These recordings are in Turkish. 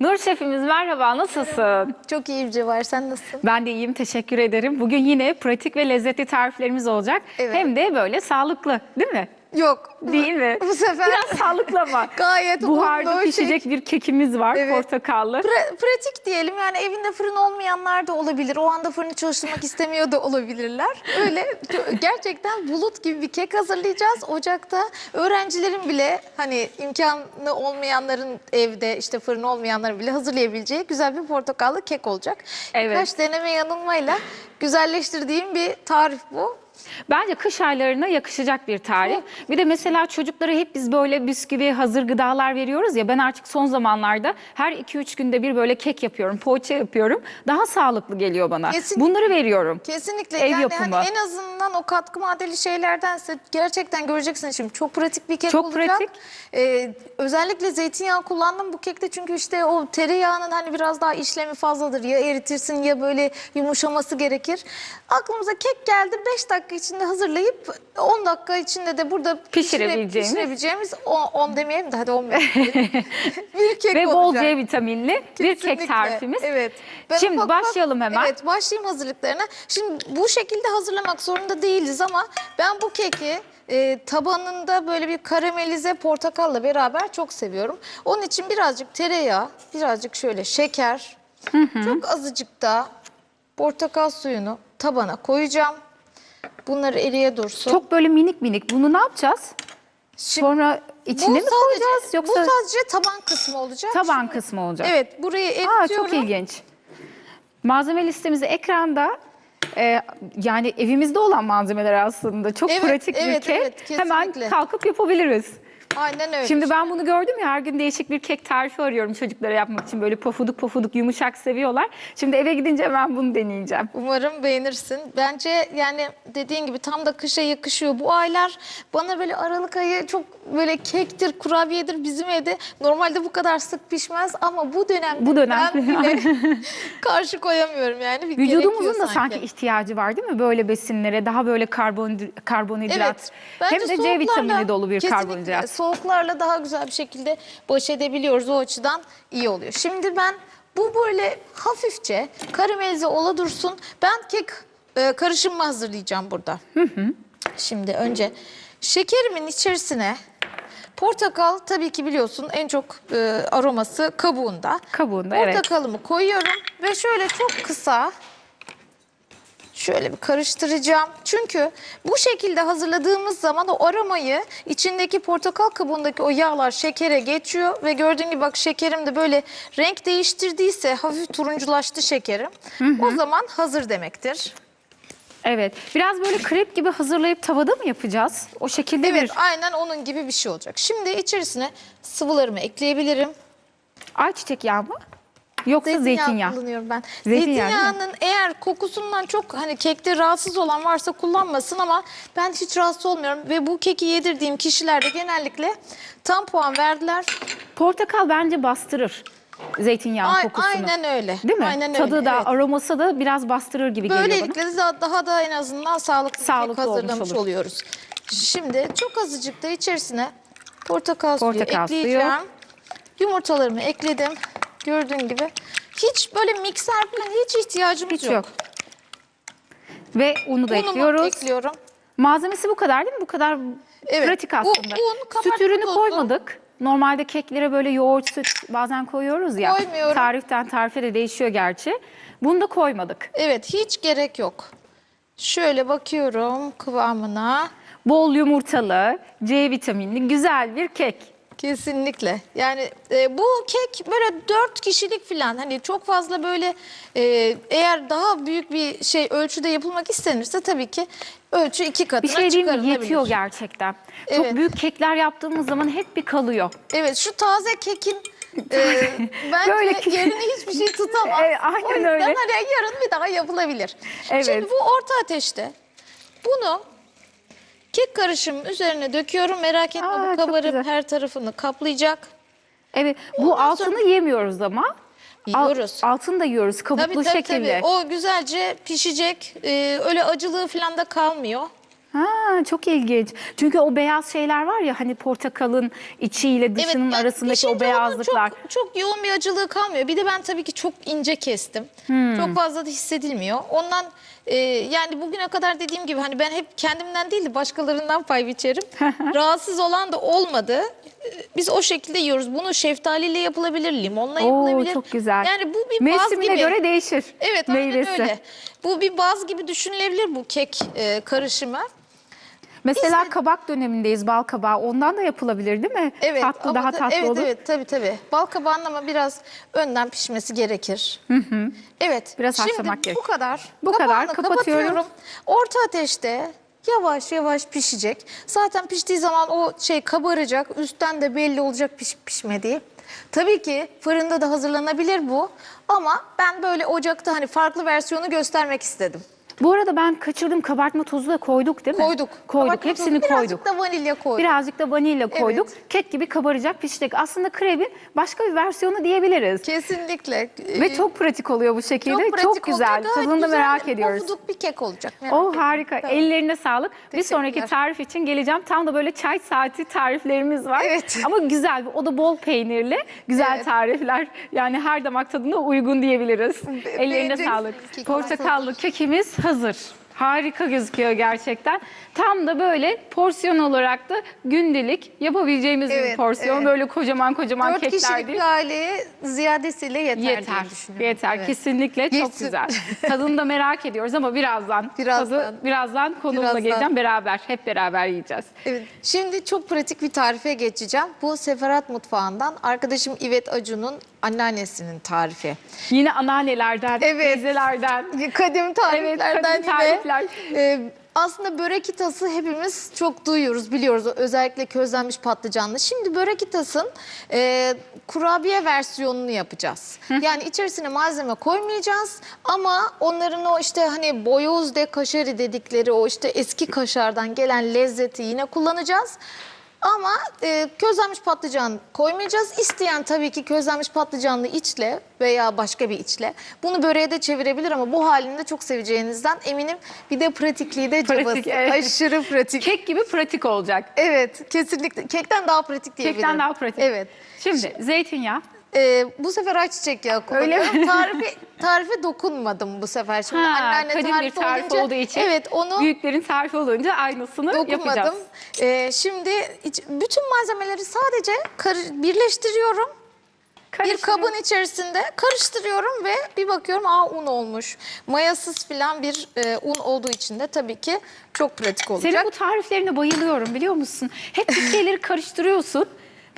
Nur şefimiz merhaba, nasılsın? Çok iyiyim Cevher. Sen nasılsın? Ben de iyiyim, teşekkür ederim. Bugün yine pratik ve lezzetli tariflerimiz olacak. Evet. Hem de böyle sağlıklı, değil mi? Yok. Değil mi? Bu sefer Biraz sağlıklı ama. Gayet Buharda pişecek bir kekimiz var, Evet. portakallı. pra- pratik diyelim. Yani evinde fırın olmayanlar da olabilir. O anda fırını çalıştırmak istemiyor da olabilirler. Öyle gerçekten bulut gibi bir kek hazırlayacağız. Ocakta öğrencilerin bile hani imkanı olmayanların evde işte fırın olmayanların bile hazırlayabileceği güzel bir portakallı kek olacak. Evet. Birkaç deneme yanılmayla güzelleştirdiğim bir tarif bu. Bence kış aylarına yakışacak bir tarif. Bir de mesela çocuklara hep biz böyle bisküvi, hazır gıdalar veriyoruz ya. Ben artık son zamanlarda her 2-3 günde bir böyle kek yapıyorum, poğaça yapıyorum. Daha sağlıklı geliyor bana. Kesinlikle. Bunları veriyorum. Kesinlikle Ev yani yapımı. hani en azından o katkı maddeli şeylerdense gerçekten göreceksin şimdi çok pratik bir kek Çok olacak. pratik. Ee, özellikle zeytinyağı kullandım bu kekte çünkü işte o tereyağının hani biraz daha işlemi fazladır ya eritirsin ya böyle yumuşaması gerekir. Aklımıza kek geldi 5 dakika içinde hazırlayıp 10 dakika içinde de burada pişire- Pişirebileceğimiz. pişirebileceğimiz 10 demeyelim de hadi 15 diyelim. bir kek Ve bol olacak. C vitaminli bir kek Kesinlikle, tarifimiz. Evet. Ben Şimdi ufak başlayalım hemen. Evet başlayayım hazırlıklarına. Şimdi bu şekilde hazırlamak zorunda değiliz ama ben bu keki e, tabanında böyle bir karamelize portakalla beraber çok seviyorum. Onun için birazcık tereyağı, birazcık şöyle şeker, çok azıcık da portakal suyunu tabana koyacağım. Bunları eriye dursun. Çok böyle minik minik. Bunu ne yapacağız? Şimdi Sonra içine mi sadece- koyacağız yoksa Bu sadece taban kısmı olacak. taban Şimdi- kısmı olacak? Evet burayı Aa, eritiyorum. çok ilginç. Malzeme listemizi ekranda e, yani evimizde olan malzemeler aslında. Çok Evet, pratik bir evet, kek. evet, Hemen kalkıp yapabiliriz. Aynen öyle. Şimdi ben bunu gördüm ya her gün değişik bir kek tarifi arıyorum çocuklara yapmak için. Böyle pofuduk pofuduk yumuşak seviyorlar. Şimdi eve gidince hemen bunu deneyeceğim. Umarım beğenirsin. Bence yani dediğin gibi tam da kışa yakışıyor. Bu aylar bana böyle Aralık ayı çok böyle kektir, kurabiyedir bizim evde. Normalde bu kadar sık pişmez ama bu dönemde Bu dönem- ben bile karşı koyamıyorum yani. Bir Vücudumuzun da sanki ihtiyacı var değil mi? Böyle besinlere, daha böyle karbon karbonhidrat. Evet. Hem de C vitamini dolu bir kesinlikle karbonhidrat. Soğuklarla daha güzel bir şekilde baş edebiliyoruz. O açıdan iyi oluyor. Şimdi ben bu böyle hafifçe karamelize ola dursun. Ben kek e, karışımı hazırlayacağım burada. Şimdi önce şekerimin içerisine portakal tabii ki biliyorsun en çok e, aroması kabuğunda. Kabuğunda, evet. Portakalımı koyuyorum ve şöyle çok kısa Şöyle bir karıştıracağım. Çünkü bu şekilde hazırladığımız zaman o aromayı içindeki portakal kabuğundaki o yağlar şekere geçiyor ve gördüğün gibi bak şekerim de böyle renk değiştirdiyse hafif turunculaştı şekerim. O zaman hazır demektir. Evet. Biraz böyle krep gibi hazırlayıp tavada mı yapacağız? O şekilde Evet bir aynen onun gibi bir şey olacak. Şimdi içerisine sıvılarımı ekleyebilirim. ayçiçek yağı mı? Yoksa zeytinyağı. kullanıyorum ben. Zeytinyağı? Zeytinyağının eğer kokusundan çok hani kekte rahatsız olan varsa kullanmasın ama ben hiç rahatsız olmuyorum. Ve bu keki yedirdiğim kişiler de genellikle tam puan verdiler. Portakal bence bastırır zeytinyağı Ay- kokusunu. aynen öyle. Değil mi? Aynen Tadı öyle, da evet. aroması da biraz bastırır gibi geliyor bana. Böylelikle daha, daha da en azından sağlıklı, bir Sağlıklı hazırlamış olur. oluyoruz. Şimdi çok azıcık da içerisine portakal, Portakal suyu. ekleyeceğim. Yumurtalarımı ekledim. Gördüğün gibi. Hiç böyle mikser falan hiç ihtiyacımız Hiç yok. Ve unu da Unumu ekliyoruz. ekliyorum. Malzemesi bu kadar değil mi? Bu kadar Evet. pratik Bu aslında. un, süt ürünü tozu. koymadık. Normalde keklere böyle yoğurt, süt bazen koyuyoruz ya. Koymuyorum. Tariften tarife de değişiyor gerçi. Bunu da koymadık. Evet hiç gerek yok. Şöyle bakıyorum kıvamına. Bol yumurtalı, C vitaminli güzel bir kek. Kesinlikle. Yani e, bu kek böyle dört kişilik falan hani çok fazla böyle e, eğer daha büyük bir şey ölçüde yapılmak istenirse tabii ki ölçü iki katına Bir şey değil mi? çıkarılabilir. Yetiyor gerçekten. Evet. Çok büyük kekler yaptığımız zaman hep bir kalıyor. Evet şu taze kekin e, bence Böyle ke- yerini hiçbir şey tutamaz. Evet, aynen o yüzden öyle. hani yarın bir daha yapılabilir. Evet. Şimdi bu orta ateşte bunu kek karışımı üzerine döküyorum. Merak etme Aa, bu çok kabarıp güzel. her tarafını kaplayacak. Evet. Bu Ondan altını yemiyoruz ama. Al- Yiyoruz. altını da yiyoruz kabuklu Tabii tabii şekilde. tabii. O güzelce pişecek. Ee, öyle acılığı falan da kalmıyor. Ha, çok ilginç. Çünkü o beyaz şeyler var ya hani portakalın içiyle dışının yani arasındaki pişince o onun beyazlıklar. Çok, çok yoğun bir acılığı kalmıyor. Bir de ben tabii ki çok ince kestim. Hmm. Çok fazla da hissedilmiyor. Ondan e, yani bugüne kadar dediğim gibi hani ben hep kendimden değil de başkalarından pay biçerim. Rahatsız olan da olmadı. E, Biz o şekilde yiyoruz. Bunu şeftaliyle yapılabilir, limonla Oo, yapılabilir. çok güzel. Yani bu bir baz Mevsimine gibi. göre değişir. Evet meyvesi. aynen öyle. Bu bir baz gibi düşünülebilir bu kek e, karışımı. Mesela de- kabak dönemindeyiz, bal kabağı. Ondan da yapılabilir değil mi? Evet. tatlı daha da- tatlı evet, olur. Evet tabii tabii. Bal kabağının ama biraz önden pişmesi gerekir. Evet. Biraz Şimdi haşlamak bu gerek. kadar. Bu kadar, Kapağını kapatıyorum. kapatıyorum. Orta ateşte yavaş yavaş pişecek. Zaten piştiği zaman o şey kabaracak. Üstten de belli olacak pişip pişmediği. Tabii ki fırında da hazırlanabilir bu. Ama ben böyle ocakta hani farklı versiyonu göstermek istedim. Bu arada ben kaçırdım kabartma tozu da koyduk değil mi? Koyduk. Koyduk. Kabartma Hepsini tozu, koyduk. Birazcık da vanilya koyduk. Birazcık da vanilya koyduk. Kek gibi kabaracak pişecek. Aslında kremin başka bir versiyonu diyebiliriz. Kesinlikle. Ve Ee, çok pratik oluyor bu şekilde. Çok, pratik güzel. oluyor. Tadını da güzel, merak ediyoruz. Pofuduk bir kek olacak. merak Oh harika. Tamam. Ellerine sağlık. Bir sonraki tarif için geleceğim. Tam da böyle çay saati tariflerimiz var. Evet. Ama güzel. O da bol peynirli. Güzel Evet. tarifler. Yani her damak tadına uygun diyebiliriz. Ellerine beğeneceksiniz. sağlık. Portakallı kekimiz hazır hazır. Harika gözüküyor gerçekten. Tam da böyle porsiyon olarak da gündelik yapabileceğimiz bir Evet, porsiyon. evet. Böyle kocaman kocaman Dört kekler kişilik değil. bir aileye ziyadesiyle yeter, diye Yeter, düşünüyorum. yeter. Evet. Kesinlikle çok güzel. Tadını da merak ediyoruz ama birazdan. Birazdan. Tadı, birazdan konuğumla Birazdan. geleceğim. Beraber, hep beraber yiyeceğiz. Evet. Şimdi çok pratik bir tarife geçeceğim. Bu Seferat Mutfağı'ndan arkadaşım İvet Acun'un anneannesinin tarifi. Yine anneannelerden, Evet. teyzelerden. Kadim tariflerden kadim tarifler. yine. E, aslında börek itası hepimiz çok duyuyoruz, biliyoruz. Özellikle közlenmiş patlıcanlı. Şimdi börek itasın e, kurabiye versiyonunu yapacağız. Yani içerisine malzeme koymayacağız ama onların o işte hani boyoz de kaşari dedikleri o işte eski kaşardan gelen lezzeti yine kullanacağız. Ama e, közlenmiş patlıcan koymayacağız. İsteyen tabii ki közlenmiş patlıcanlı içle veya başka bir içle bunu böreğe de çevirebilir ama bu halini de çok seveceğinizden eminim. Bir de pratikliği de Pratik, cabası. evet. Aşırı pratik. Kek gibi pratik olacak. Evet kesinlikle. Kekten daha pratik diyebilirim. Kekten daha pratik. Evet. Şimdi zeytinyağı. Ee, bu sefer ayçiçek yağı kullanıyorum. Tarife, tarife dokunmadım bu sefer. Şimdi Ha, anneanne kadim bir tarif olunca, olduğu için Evet onu büyüklerin tarifi olunca aynısını dokunmadım. yapacağız. Ee, şimdi iç- bütün malzemeleri sadece birleştiriyorum. Bir kabın içerisinde karıştırıyorum ve bir bakıyorum aa un olmuş. Mayasız filan bir e, un olduğu için de tabii ki çok pratik olacak. Senin bu tariflerine bayılıyorum biliyor musun? Hep bir şeyleri karıştırıyorsun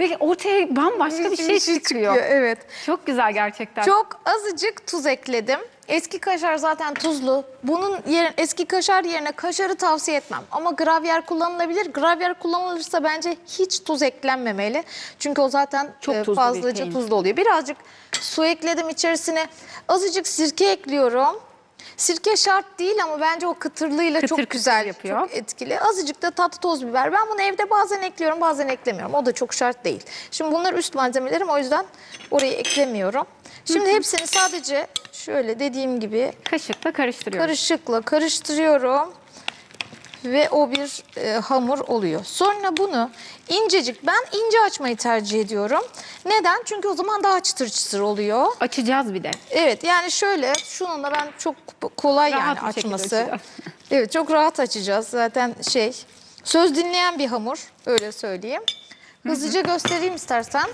ve ortaya bambaşka bir şey çıkıyor. Evet. Çok güzel gerçekten. Çok azıcık tuz ekledim. Eski kaşar zaten tuzlu. Bunun yerine eski kaşar yerine kaşarı tavsiye etmem. Ama gravyer kullanılabilir. Gravyer kullanılırsa bence hiç tuz eklenmemeli. Çünkü o zaten Çok e, tuzlu fazlaca peynir. tuzlu oluyor. Birazcık su ekledim içerisine. Azıcık sirke ekliyorum. Sirke şart değil ama bence o kıtırlığıyla Kıtır çok kıtır güzel yapıyor. Çok etkili. Azıcık da tatlı toz biber. Ben bunu evde bazen ekliyorum, bazen eklemiyorum. O da çok şart değil. Şimdi bunlar üst malzemelerim o yüzden oraya eklemiyorum. Şimdi hepsini sadece şöyle dediğim gibi Kaşıkla karıştırıyoruz. karışıkla karıştırıyorum. Ve o bir e, hamur oluyor. Sonra bunu incecik, ben ince açmayı tercih ediyorum. Neden? Çünkü o zaman daha çıtır çıtır oluyor. Açacağız bir de. Evet yani şöyle şununla ben çok kolay Rahat yani açması. Evet çok rahat açacağız zaten şey. Söz dinleyen bir hamur öyle söyleyeyim. Hızlıca göstereyim istersen.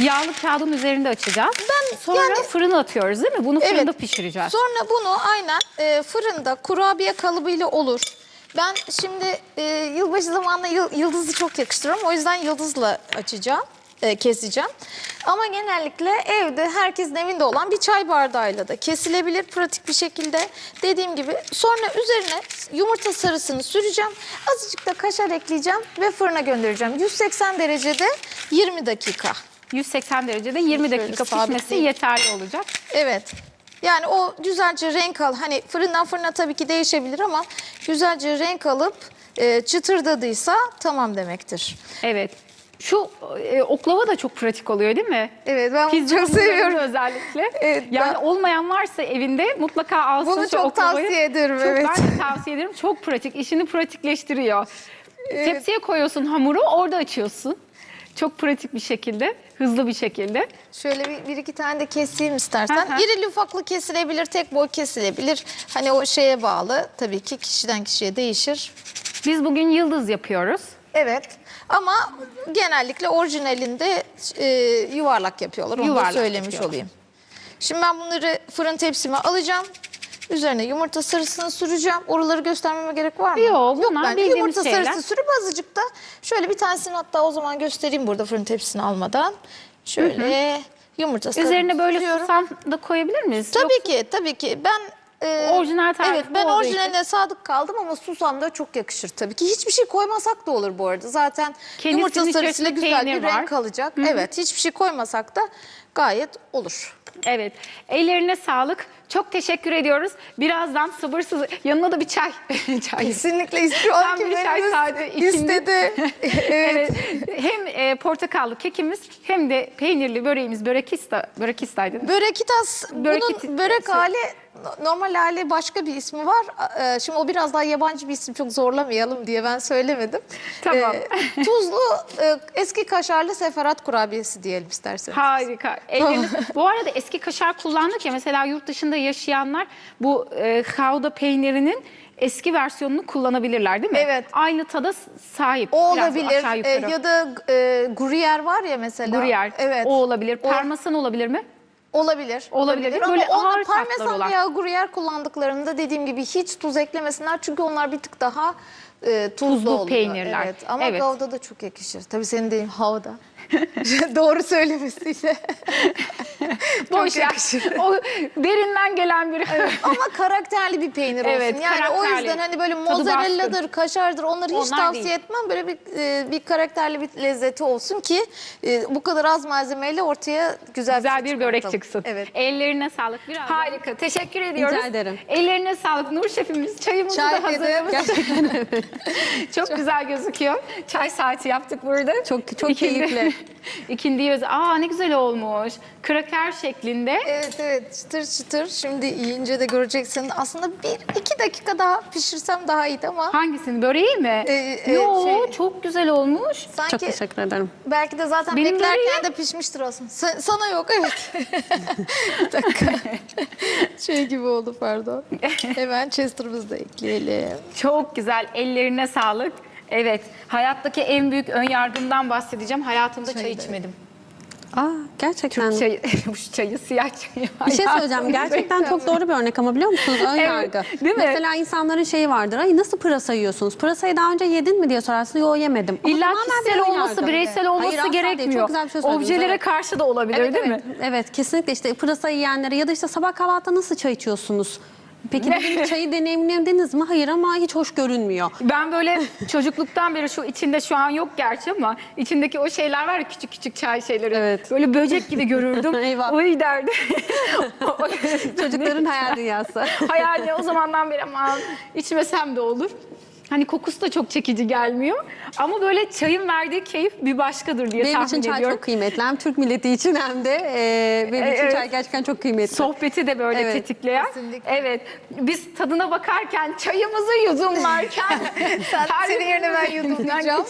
Yağlı kağıdın üzerinde açacağız. Ben Sonra yani- fırına atıyoruz değil mi? Bunu Evet. fırında pişireceğiz. Sonra bunu aynen e, fırında kurabiye kalıbıyla olur. Ben şimdi e, yılbaşı zamanında yıl- yıldızı çok yakıştırıyorum. O yüzden yıldızla açacağım, e, keseceğim. Ama genellikle evde herkesin evinde olan bir çay bardağıyla da kesilebilir pratik bir şekilde. Dediğim gibi sonra üzerine yumurta sarısını süreceğim. Azıcık da kaşar ekleyeceğim ve fırına göndereceğim. 180 derecede 20 dakika. 180 derecede 20 Şöyle dakika pişmesi sabitleyeyim. yeterli olacak. Evet. Yani o güzelce renk al. Hani fırından fırına tabii ki değişebilir ama güzelce renk alıp e, çıtırdadıysa tamam demektir. Evet. Şu e, oklava da çok pratik oluyor değil mi? Evet ben bunu Pizza çok seviyorum. özellikle. Evet, yani ben- olmayan varsa evinde mutlaka alsın Bunu şu çok oklavayı. tavsiye ederim, Çok evet. ben de tavsiye ederim. Çok pratik. İşini pratikleştiriyor. Tepsiye koyuyorsun hamuru orada açıyorsun. Çok pratik bir şekilde, hızlı bir şekilde. Şöyle bir, bir iki tane de keseyim istersen. Hı. İrili ufaklı kesilebilir, tek boy kesilebilir. Hani o şeye bağlı. Tabii ki kişiden kişiye değişir. Biz bugün yıldız yapıyoruz. Evet ama genellikle orijinalinde e, yuvarlak yapıyorlar. Onu Yuvarlak da söylemiş yapıyorlar. olayım. Şimdi ben bunları fırın tepsime alacağım. Üzerine yumurta sarısını süreceğim. Oraları göstermeme gerek var mı? Yok, bunlar bence. bildiğimiz Yumurta şeyler. sarısı sürüp azıcık da şöyle bir tanesini hatta o zaman göstereyim burada fırın tepsisini almadan. Şöyle yumurta sarısı Üzerine böyle sürüyorum. susam da koyabilir miyiz? Tabii ki, tabii ki. Ben e, Orijinal tarifi Evet, ben olduğu orijinaline sadık kaldım ama susam da çok yakışır tabii ki. Hiçbir şey koymasak da olur bu arada. Zaten Kendisinin yumurta sarısıyla içerisinde güzel peynir bir var. renk alacak. Evet, hiçbir şey koymasak da gayet olur. Evet. Ellerine sağlık. Çok teşekkür ediyoruz. Birazdan sabırsız yanına da bir çay. çay. Kesinlikle istiyor Tam bir çay saati istedi. evet. Evet. Hem e, portakallı kekimiz hem de peynirli böreğimiz börekista börekistaydı. Börekitas, Börekit- bunun börek hali, normal hali başka bir ismi var. Ee, Şimdi o biraz daha yabancı bir isim çok zorlamayalım diye ben söylemedim. Tamam. Ee, tuzlu e, eski kaşarlı seferat kurabiyesi diyelim isterseniz. Harika. Elleriniz... bu arada eski kaşar kullandık ya mesela yurt dışında yaşayanlar bu e, peynirinin eski versiyonunu kullanabilirler değil mi? Evet. Aynı tada sahip. O Biraz olabilir ya da e, gruyère var ya mesela. Gruyère. Evet. O olabilir. O- Parmesan olabilir mi? Olabilir. Olabilir. Ama Böyle onda ağır parmesan olan. veya gruyère kullandıklarında dediğim gibi hiç tuz eklemesinler. Çünkü onlar bir tık daha e, tuzlu, Tuzlu oluyor. peynirler. Evet. Ama Evet. gavda da çok yakışır. Tabii senin deyim havda. Doğru söylemesiyle. Boş çok yakışır. O derinden gelen bir Ama karakterli bir peynir Evet, olsun. Yani o yüzden hani böyle mozzarella'dır, kaşardır onları hiç Onlar tavsiye değil. etmem. Böyle bir e, bir karakterli bir lezzeti olsun ki e, bu kadar az malzemeyle ortaya güzel, Güzel şey bir börek çıksın. Evet. Ellerine sağlık. Biraz Harika. Teşekkür ediyoruz. ederim. Ellerine sağlık Nur şefimiz. Çayımızı Çay da hazırlamış. Gerçekten Çok güzel gözüküyor. Çay saati yaptık burada. Çok- çok İkindi- keyifli. İkindiyi öz- Aa ne güzel olmuş. Kraker şeklinde. Evet evet çıtır çıtır. Şimdi yiyince de göreceksin. Aslında bir iki dakika daha pişirsem daha iyiydi ama Hangisini? Böreği mi? Ee, e, Yo şey- çok güzel olmuş. sanki çok teşekkür ederim. belki de zaten Benim beklerken böreğim- de pişmiştir aslında. Sa- sana yok evet. bir dakika. şey gibi oldu pardon. Hemen Chester'ımızı da ekleyelim. Çok güzel. Ellerine sağlık. Evet. Hayattaki en büyük ön yargımdan bahsedeceğim. Hayatımda çay, Çayı da- içmedim. Aa gerçekten. Çayı, bu çayı, siyah çayı. Bir şey söyleyeceğim. Gerçekten çok doğru bir örnek ama biliyor musunuz? Ön Evet, yargı. değil mi? Mesela insanların şeyi vardır. Ay nasıl pırasa yiyorsunuz? Pırasayı daha önce yedin mi diye sorarsın. Yok yemedim. Ama İlla kişisel olması, yargı. bireysel olması Hayır, asla değil. gerekmiyor. Çok güzel bir şey. Objelere Evet. karşı da olabilir Evet, değil evet. mi? Evet kesinlikle işte pırasa yiyenlere ya da işte sabah kahvaltıda nasıl çay içiyorsunuz? Peki bir çayı deneyimlediniz mi? Hayır ama hiç hoş görünmüyor. Ben böyle çocukluktan beri şu içinde şu an yok gerçi ama içindeki o şeyler var ya küçük küçük çay şeyleri. Evet. Böyle böcek gibi görürdüm. Eyvah. Oy derdi. Çocukların hayal dünyası. Hayali o zamandan beri ama içmesem de olur. Hani kokusu da çok çekici gelmiyor. Ama böyle çayın verdiği keyif bir başkadır diye Benim tahmin için çay ediyorum. çok kıymetli. Hem Türk milleti için hem de e, benim için Evet. çay gerçekten çok kıymetli. Sohbeti de böyle Evet, tetikleyen. kesinlikle. Evet. Biz tadına bakarken, çayımızı yudumlarken tarifin senin yerine ben yudumlayacağım.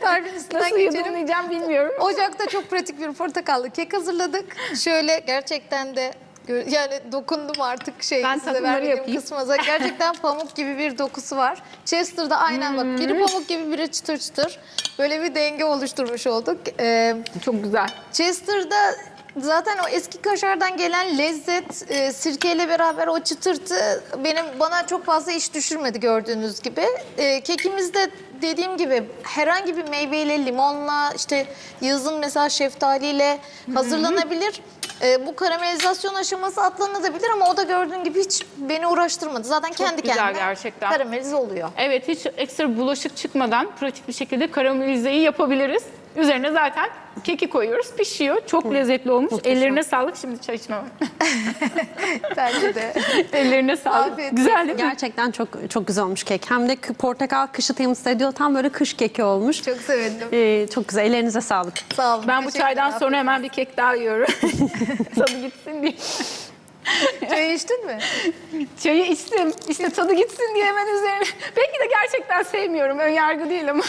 Tarifin üstünden Nasıl geçelim. yudumlayacağım bilmiyorum. Ocakta çok pratik bir portakallı kek hazırladık. Şöyle gerçekten de yani dokundum artık şey Ben size vermediğim yapayım. kısmına. Gerçekten pamuk gibi bir dokusu var. Chester'da aynen bak biri Hmm. pamuk gibi biri çıtır çıtır. Böyle bir denge oluşturmuş olduk. Ee, Çok güzel. Chester'da zaten o eski kaşardan gelen lezzet e, sirkeyle beraber o çıtırtı benim bana çok fazla iş düşürmedi gördüğünüz gibi. E, kekimizde dediğim gibi herhangi bir meyveyle, limonla, işte yazın mesela şeftaliyle hazırlanabilir. E, bu karamelizasyon aşaması atlanabilir ama o da gördüğün gibi hiç beni uğraştırmadı. Zaten kendi güzel kendine gerçekten. karamelize oluyor. Evet hiç ekstra bulaşık çıkmadan pratik bir şekilde karamelizeyi yapabiliriz. Üzerine zaten keki koyuyoruz. Pişiyor. Çok lezzetli olmuş. Ellerine sağlık. Şimdi çay içmem. Bence de. Ellerine sağlık. Afiyet Güzel değil mi? Gerçekten çok çok güzel olmuş kek. Hem de k- portakal kışı temsil ediyor. Tam böyle kış keki olmuş. Çok sevindim. Ee, çok güzel. Ellerinize sağlık. Sağ olun. Ben bu çaydan sonra hemen bir kek daha yiyorum. tadı gitsin diye. Çay içtin mi? Çayı içtim. İşte tadı gitsin diye hemen üzerine. Belki de gerçekten sevmiyorum. Ön yargı değil ama.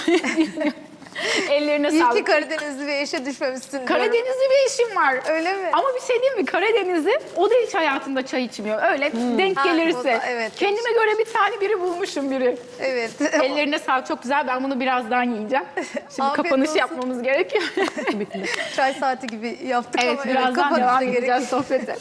Ellerine İyi ki sağlık. Karadenizli bir eşe düşmemişsin diyorum. Karadenizli bir eşim var. Öyle mi? Ama bir şey diyeyim mi? Karadenizli o da hiç hayatında çay içmiyor. Öyle denk Ha, o gelirse. da- evet. Kendime göre bir tane biri bulmuşum biri. Evet. Ellerine sağlık çok güzel. Ben bunu birazdan yiyeceğim. Şimdi Afiyet kapanış olsun. yapmamız gerekiyor. Çay saati gibi yaptık evet ama birazdan kapanışta devam gerek edeceğiz sohbete.